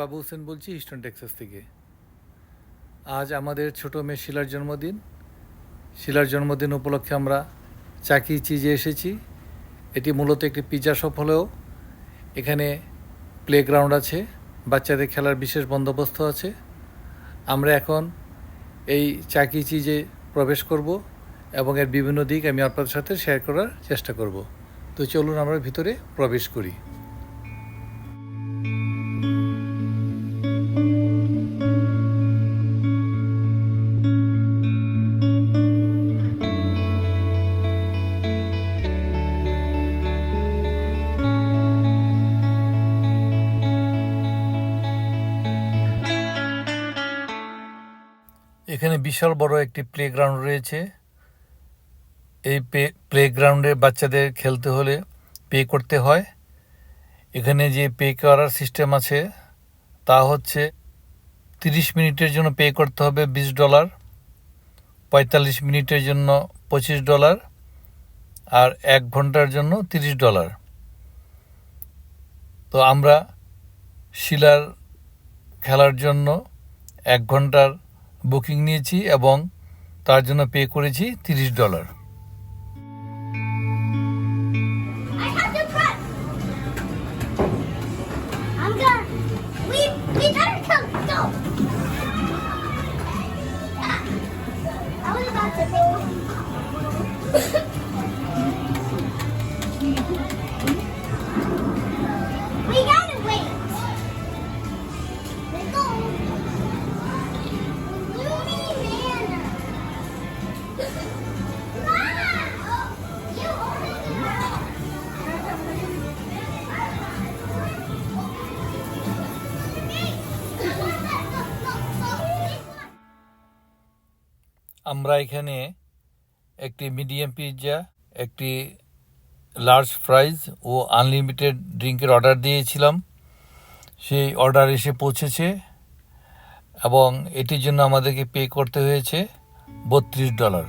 বাবু হোসেন বলছি eastern Texas থেকে। আজ আমাদের ছোট মেয়ে শিলার জন্মদিন। শিলার জন্মদিন উপলক্ষে আমরা চাকি চিজে এসেছি। এটি মূলত একটি পিৎজা শপ হলেও এখানে প্লেগ্রাউন্ড আছে, বাচ্চাদের খেলার বিশেষ বন্দোবস্ত আছে। আমরা এখন এই চাকি চিজে প্রবেশ করব এবং এর বিভিন্ন দিক আমি আপনাদের সাথে শেয়ার করার চেষ্টা করব। তো চলুন আমরা ভিতরে প্রবেশ করি। এখানে বিশাল বড় একটি প্লেগ্রাউন্ড রয়েছে। এই প্লে প্লেগ্রাউন্ডে বাচ্চাদের খেলতে হলে পে করতে হয়। এখানে যে পে করার সিস্টেম আছে, তা হচ্ছে তিরিশ মিনিটের জন্য পে করতে হবে বিশ ডলার পঁয়তাল্লিশ মিনিটের জন্য পঁচিশ ডলার আর এক ঘণ্টার জন্য তিরিশ ডলার তো আমরা শিলার খেলার জন্য এক ঘণ্টার বুকিং নিয়েছি এবং তার জন্য পে করেছি তিরিশ ডলার। আমরা এখানে একটি মিডিয়াম পিৎজা একটি লার্জ ফ্রাইজ ও আনলিমিটেড ড্রিঙ্কের অর্ডার দিয়েছিলাম। সেই অর্ডার এসে পৌঁছেছে এবং এটির জন্য আমাদেরকে পে করতে হয়েছে বত্রিশ ডলার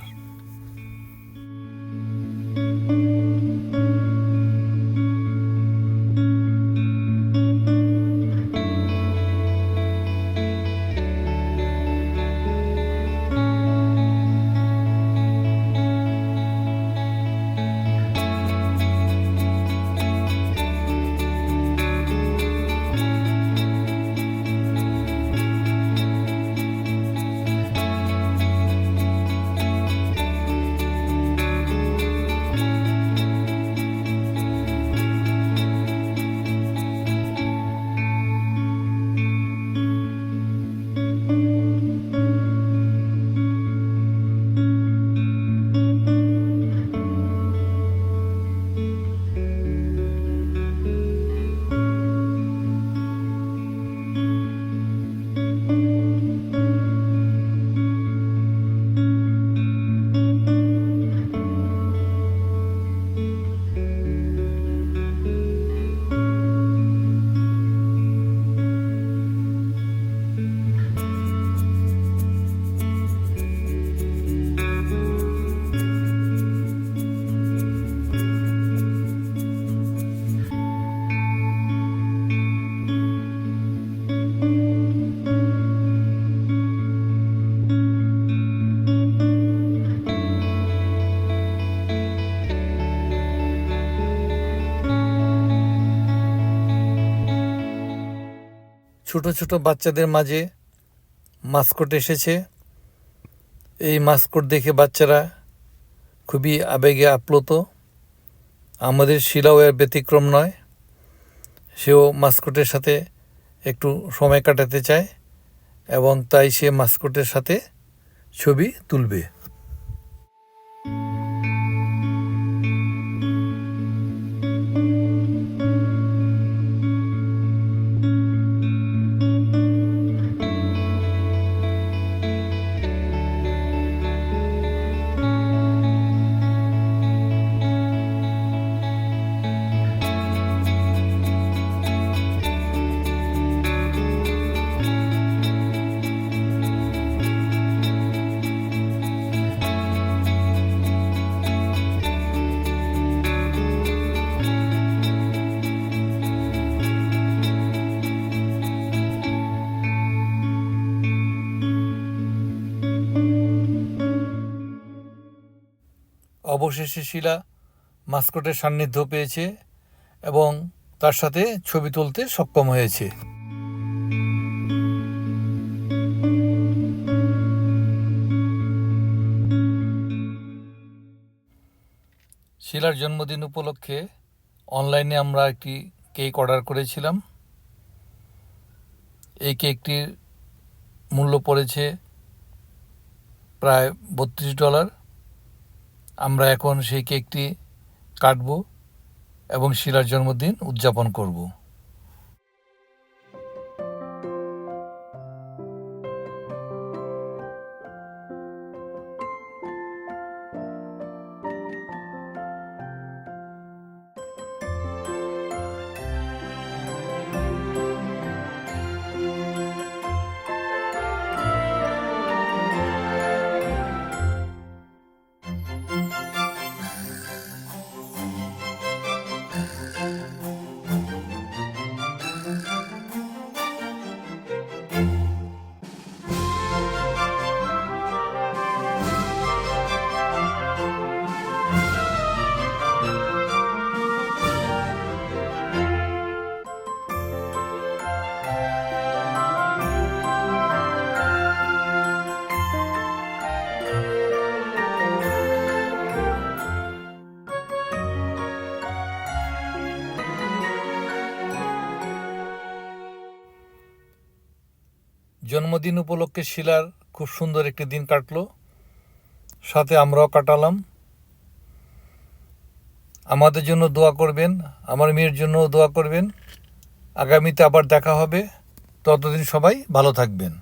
ছোট ছোট বাচ্চাদের মাঝে মাস্কট এসেছে। এই মাস্কট দেখে বাচ্চারা খুবই আবেগে আপ্লুত। আমাদের শিলাও এর ব্যতিক্রম নয়। সেও মাস্কটের সাথে একটু সময় কাটাতে চায় এবং তাই সে মাস্কটের সাথে ছবি তুলবে। অবশেষে শিলা মাস্কটের সান্নিধ্য পেয়েছে এবং তার সাথে ছবি তুলতে সক্ষম হয়েছে। শিলার জন্মদিন উপলক্ষে অনলাইনে আমরা একটি কেক অর্ডার করেছিলাম। এই কেকটির মূল্য পড়েছে প্রায় বত্রিশ ডলার। আমরা এখন সেই কেকটি কাটব এবং শিলার জন্মদিন উদযাপন করব। জন্মদিন উপলক্ষে শিলার খুব সুন্দর একটি দিন কাটলো। সাথে আমরাও কাটালাম। আমাদের জন্য দোয়া করবেন, আমার মেয়ের জন্য দোয়া করবেন। আগামীতে আবার দেখা হবে। ততদিন সবাই ভালো থাকবেন।